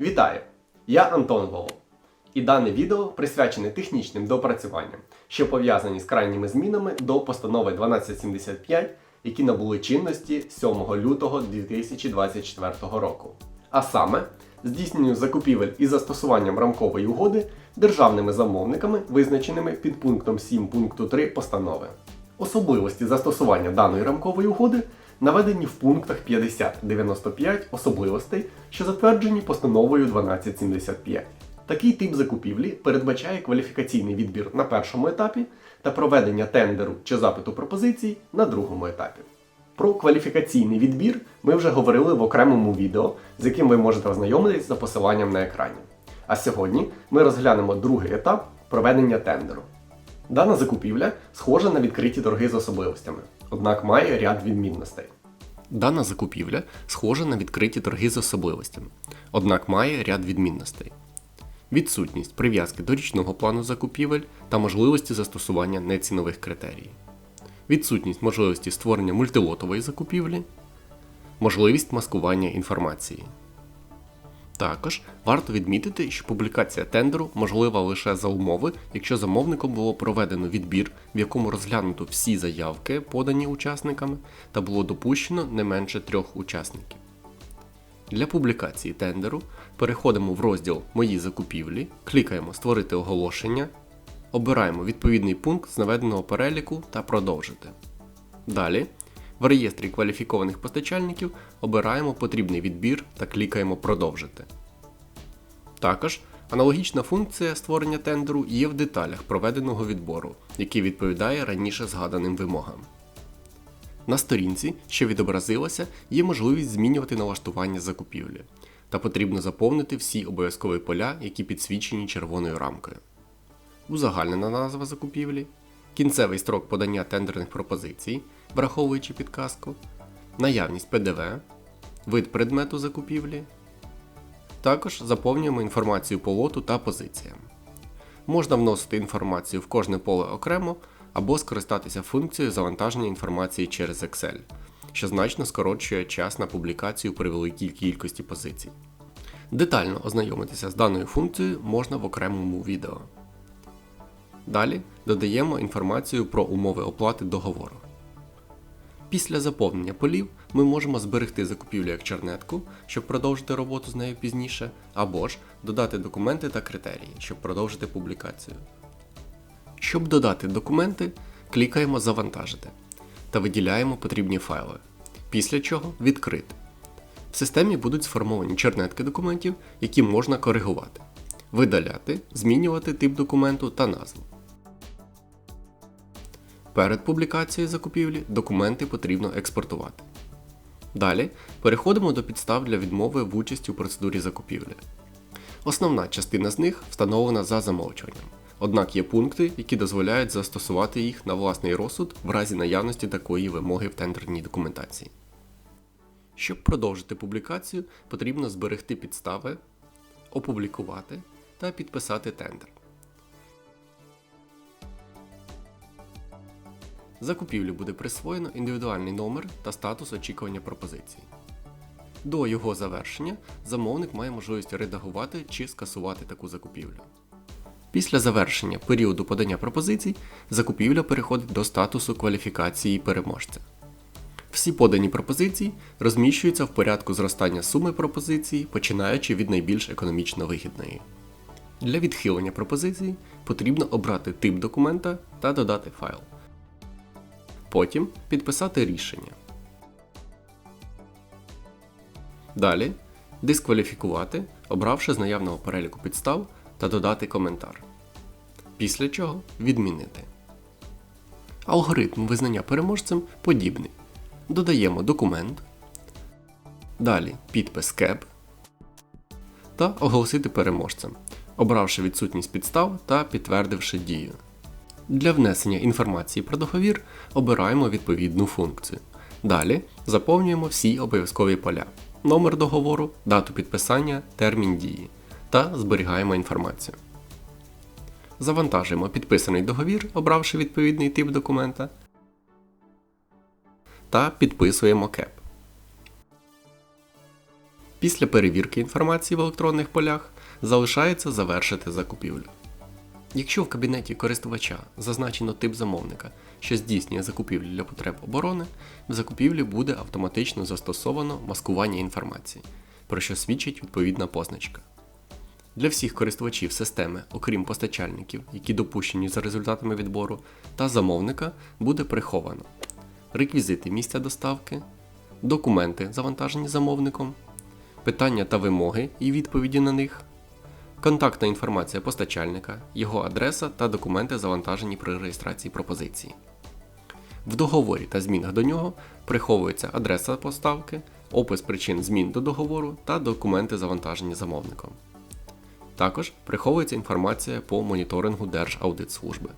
Вітаю! Я Антон Волов. І дане відео присвячене технічним доопрацюванням, що пов'язані з крайніми змінами до постанови 1275, які набули чинності 7 лютого 2024 року. А саме здійсненню закупівель із застосуванням рамкової угоди державними замовниками, визначеними під пунктом 7 пункту 3 постанови. Особливості застосування даної рамкової угоди наведені в пунктах 50-95 особливостей, що затверджені постановою 1275. Такий тип закупівлі передбачає кваліфікаційний відбір на першому етапі та проведення тендеру чи запиту пропозицій на другому етапі. Про кваліфікаційний відбір ми вже говорили в окремому відео, з яким ви можете ознайомитись за посиланням на екрані. А сьогодні ми розглянемо другий етап проведення тендеру. Дана закупівля схожа на відкриті торги з особливостями, однак має ряд відмінностей. Дана закупівля схожа на відкриті торги з особливостями, однак має ряд відмінностей. Відсутність прив'язки до річного плану закупівель та можливості застосування нецінових критерій. Відсутність можливості створення мультилотової закупівлі, можливість маскування інформації. Також варто відмітити, що публікація тендеру можлива лише за умови, якщо замовником було проведено відбір, в якому розглянуто всі заявки, подані учасниками, та було допущено не менше трьох учасників. Для публікації тендеру переходимо в розділ Мої закупівлі, клікаємо Створити оголошення, обираємо відповідний пункт з наведеного переліку та Продовжити. Далі в реєстрі кваліфікованих постачальників обираємо потрібний відбір та клікаємо Продовжити. Також аналогічна функція створення тендеру є в деталях проведеного відбору, який відповідає раніше згаданим вимогам. На сторінці, що відобразилася, є можливість змінювати налаштування закупівлі, та потрібно заповнити всі обов'язкові поля, які підсвічені червоною рамкою. Узагальнена назва закупівлі, кінцевий строк подання тендерних пропозицій, враховуючи підказку, наявність ПДВ, вид предмету закупівлі. Також заповнюємо інформацію по лоту та позиціям. Можна вносити інформацію в кожне поле окремо або скористатися функцією завантаження інформації через Excel, що значно скорочує час на публікацію при великій кількості позицій. Детально ознайомитися з даною функцією можна в окремому відео. Далі додаємо інформацію про умови оплати договору. Після заповнення полів ми можемо зберегти закупівлю як чернетку, щоб продовжити роботу з нею пізніше, або ж додати документи та критерії, щоб продовжити публікацію. Щоб додати документи, клікаємо Завантажити та виділяємо потрібні файли, після чого відкрити. В системі будуть сформовані чернетки документів, які можна коригувати, видаляти, змінювати тип документу та назву. Перед публікацією закупівлі документи потрібно експортувати. Далі переходимо до підстав для відмови в участі у процедурі закупівлі. Основна частина з них встановлена за замовчуванням. Однак є пункти, які дозволяють застосувати їх на власний розсуд в разі наявності такої вимоги в тендерній документації. Щоб продовжити публікацію, потрібно зберегти підстави, опублікувати та підписати тендер. Закупівлю буде присвоєно індивідуальний номер та статус очікування пропозиції. До його завершення замовник має можливість редагувати чи скасувати таку закупівлю. Після завершення періоду подання пропозицій закупівля переходить до статусу кваліфікації переможця. Всі подані пропозиції розміщуються в порядку зростання суми пропозицій, починаючи від найбільш економічно вигідної. Для відхилення пропозицій потрібно обрати тип документа та додати файл. Потім підписати рішення. Далі дискваліфікувати, обравши з наявного переліку підстав та додати коментар. Після чого відмінити. Алгоритм визнання переможцем подібний. Додаємо документ. Далі підпис КЕП та оголосити переможцем, обравши відсутність підстав та підтвердивши дію. Для внесення інформації про договір обираємо відповідну функцію. Далі заповнюємо всі обов'язкові поля: номер договору, дату підписання, термін дії та зберігаємо інформацію. Завантажуємо підписаний договір, обравши відповідний тип документа. Та підписуємо КЕП. Після перевірки інформації в електронних полях залишається завершити закупівлю. Якщо в кабінеті користувача зазначено тип замовника, що здійснює закупівлю для потреб оборони, в закупівлі буде автоматично застосовано маскування інформації, про що свідчить відповідна позначка. Для всіх користувачів системи, окрім постачальників, які допущені за результатами відбору, та замовника буде приховано реквізити місця доставки, документи, завантажені замовником, питання та вимоги і відповіді на них, контактна інформація постачальника, його адреса та документи, завантажені при реєстрації пропозиції. В договорі та змінах до нього приховується адреса поставки, опис причин змін до договору та документи, завантажені замовником. Також приховується інформація по моніторингу Держаудитслужби.